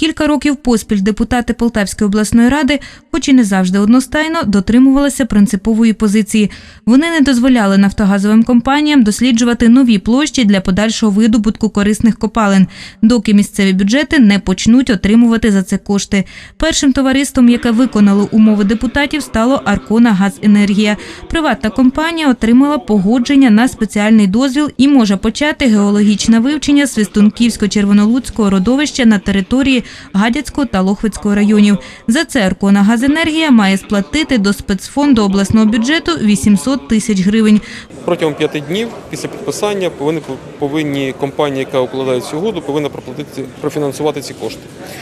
Кілька років поспіль депутати Полтавської обласної ради, хоч і не завжди одностайно, дотримувалися принципової позиції. Вони не дозволяли нафтогазовим компаніям досліджувати нові площі для подальшого видобутку корисних копалин, доки місцеві бюджети не почнуть отримувати за це кошти. Першим товариством, яке виконало умови депутатів, стало Аркона Газенергія. Приватна компанія отримала погодження на спеціальний дозвіл і може почати геологічне вивчення Свистунківсько-Червонолуцького родовища на території Гадяцького та Лохвицького районів. За це Аркона Газенергія має сплатити до спецфонду обласного бюджету 800 тисяч гривень. Протягом п'яти днів після підписання повинні повинні компанія, яка укладає цю угоду, повинна проплатити профінансувати ці кошти.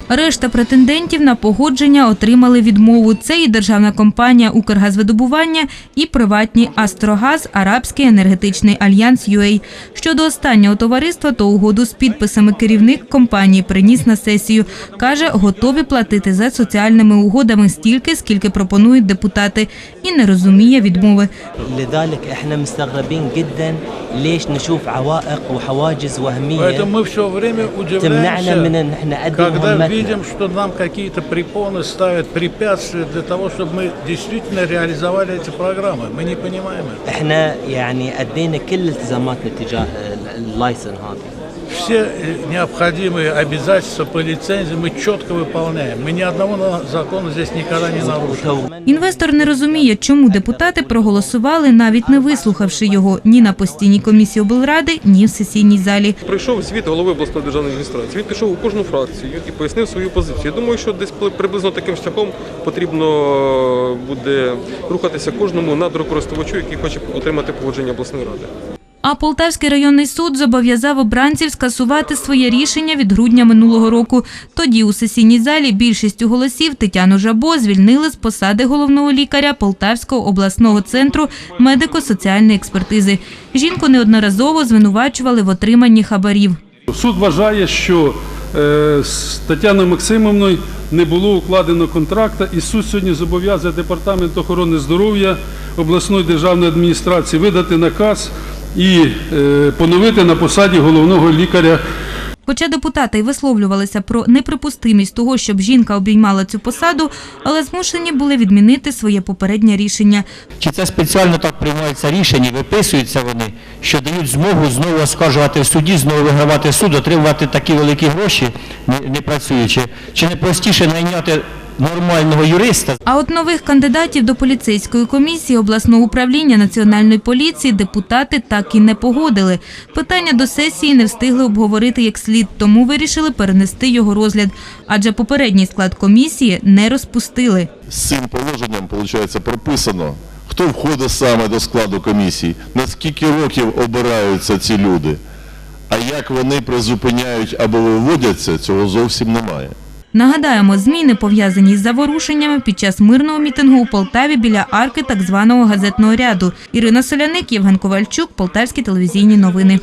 Решта претендентів на погодження отримали відмову. Це і державна компанія Укргазвидобування, і приватні Астрогаз, Арабський енергетичний альянс UA. Щодо останнього товариства, то угоду з підписами керівник компанії приніс на сесію. Каже, готові платити за соціальними угодами стільки, скільки пропонують депутати, і не розуміє відмови. لذلك احنا مستغربين جدا ليش نشوف عوائق وحواجز وهميه Поэтому мы все время تمنعنا من удивляемся, ان احنا نقدم когда مهمتنا видим, что нам какие-то препоны ставят препятствия для того, чтобы мы действительно реализовали эти программы. Мы не понимаем это. احنا يعني ادينا كل التزاماتنا تجاه اللايسن هذا все э, необходимые обязательства по лицензии мы четко выполняем. Мы ни одного закона здесь никогда не нарушили. Інвестор не розуміє, чому депутати проголосували, навіть не вислухавши його ні на постійній комісії облради, ні в сесійній залі. Прийшов звіт голови обласної державної адміністрації. Він пішов у кожну фракцію і пояснив свою позицію. Я Думаю, що десь приблизно таким шляхом потрібно е, буде рухатися кожному надрокористувачу, який хоче отримати погодження обласної ради. А Полтавський районний суд зобов'язав обранців скасувати своє рішення від грудня минулого року. Тоді у сесійній залі більшістю голосів Тетяну Жабо звільнили з посади головного лікаря Полтавського обласного центру медико-соціальної експертизи. Жінку неодноразово звинувачували в отриманні хабарів. Суд вважає, що е, з Тетяною Максимовною не було укладено контракта, і суд сьогодні зобов'язує департамент охорони здоров'я обласної державної адміністрації видати наказ і е, поновити на посаді головного лікаря Хоча депутати й висловлювалися про неприпустимість того, щоб жінка обіймала цю посаду, але змушені були відмінити своє попереднє рішення. Чи це спеціально так приймаються рішення, виписуються вони, що дають змогу знову оскаржувати в суді, знову вигравати суд, отримувати такі великі гроші, не працюючи? Чи не простіше найняти нормального юриста, А от нових кандидатів до поліцейської комісії обласного управління національної поліції депутати так і не погодили. Питання до сесії не встигли обговорити як слід, тому вирішили перенести його розгляд, адже попередній склад комісії не розпустили. з цим положенням, виходить, прописано, хто входить саме до складу комісії, на скільки років обираються ці люди, а як вони призупиняють або виводяться, цього зовсім немає. Нагадаємо, зміни пов'язані з заворушеннями під час мирного мітингу у Полтаві біля арки так званого газетного ряду. Ірина Соляник, Євген Ковальчук, Полтавські телевізійні новини.